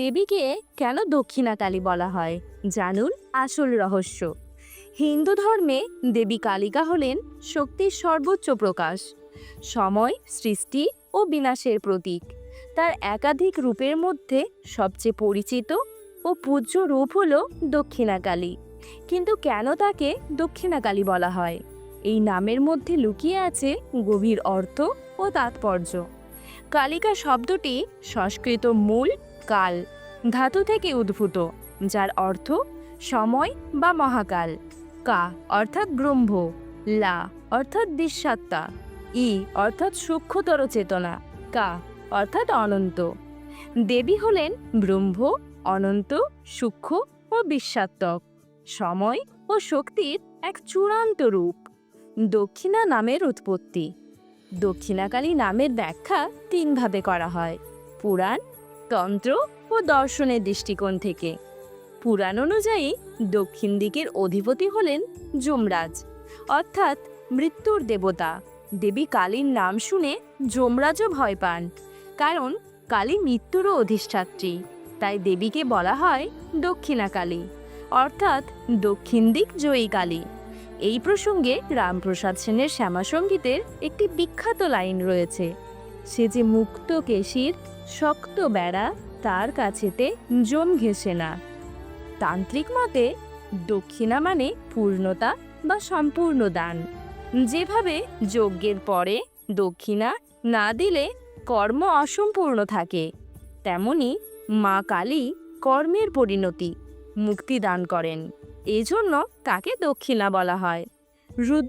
দেবীকে কেন দক্ষিণাকালী বলা হয়? জানুন আসল রহস্য। হিন্দু ধর্মে দেবী কালিকা হলেন শক্তির সর্বোচ্চ প্রকাশ। সময়, সৃষ্টি ও বিনাশের প্রতীক। তার একাধিক রূপের মধ্যে সবচেয়ে পরিচিত ও পূজ্য রূপ হল দক্ষিণাকালী। কিন্তু কেন তাকে দক্ষিণাকালী বলা হয়? এই নামের মধ্যে লুকিয়ে আছে গভীর অর্থ ও তাৎপর্য। কালিকা শব্দটি সংস্কৃত মূল কাল, ধাতু থেকে উদ্ভূত, যার অর্থ সময় বা মহাকাল। কা অর্থাৎ ব্রহ্ম, লা অর্থাৎ বিশ্বাত্মা ই অর্থাৎ সূক্ষ্মতর চেতনা, কা অর্থাৎ অনন্ত। দেবী হলেন ব্রহ্ম, অনন্ত, সূক্ষ্ম ও বিশ্বাত্মক। সময় ও শক্তির এক চূড়ান্ত রূপ। দক্ষিণা নামের উৎপত্তি। দক্ষিণাকালী নামের ব্যাখ্যা তিনভাবে করা হয়, পুরাণ, তন্ত্র ও দর্শনের দৃষ্টিকোণ থেকে। পুরাণ অনুযায়ী দক্ষিণ দিকের অধিপতি হলেন যমরাজ, অর্থাৎ মৃত্যুর দেবতা। দেবী কালীর নাম শুনে যমরাজও ভয় পান, কারণ কালী মৃত্যুরও অধিষ্ঠাত্রী, তাই দেবীকে বলা হয় দক্ষিণাকালী, অর্থাৎ দক্ষিণ দিক জয়ী কালী। এই প্রসঙ্গে রামপ্রসাদ সেনের শ্যামাসঙ্গীতের একটি বিখ্যাত লাইন রয়েছে। সে যে মুক্ত কেশির, শক্ত বেড়া, তার কাছেতে জম ঘেসে না। তান্ত্রিক মতে, দক্ষিণা মানে পূর্ণতা বা সম্পূর্ণ দান। যেভাবে যজ্ঞের পরে দক্ষিণা না দিলে কর্ম অসম্পূর্ণ থাকে, তেমনি মা কালী কর্মের পরিণতি, মুক্তি দান করেন। এজন্য তাকে দক্ষিণা বলা হয়। রুদ্র